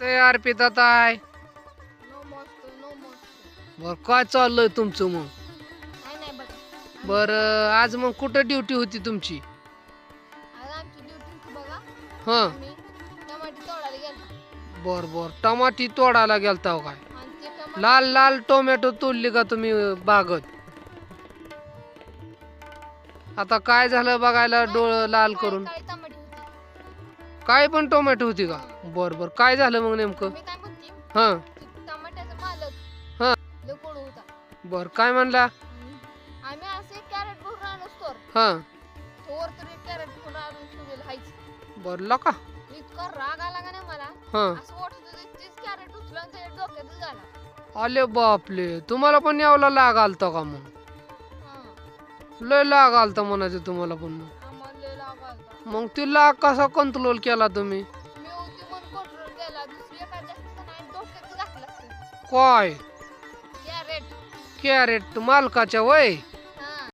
ते अर्पिता ताय नो मस्त नो मस्त. बर काय चाललंय तुमचं मग? काय नाही बघा. बर आज मग कुठं ड्युटी होती तुमची? आज आमची ड्युटी बघा. हा. आम्ही टमाटे तोडायला गेलो बर बर. टमाटी तोडायला गेलता हो काय? आणि ते टमाटे लाल लाल टोमॅटो तोडली का तुम्ही बागत? आता काय झालं बघायला डोळं लाल करून? काय पण टोमॅटो होती का? बर बर. काय झालं मग नेमकं? मी काय म्हणते? हा. ते टमाट्याचा मालक हा. लय कोण होता. बर काय म्हणला? आणि आम्ही असे कॅरेट भरून आणलो स्टोर हा. वर तर एक कॅरेट भरून आणून ठेवलेलं हायच बर लका. इतका राग आला का नाही मला? हा. असं वाटत होतं तीच कॅरेट उचलून त्याच्या डोक्यातच झाला आले बापले. तुम्हाला पण यावला लाग आलता का मग? हा. लय लाग आलता म्हणायचं तुम्हाला पण मग. मग ती लाग कसा कंट्रोल केला तुम्ही? काय? कॅरेट मालकाच्या वय?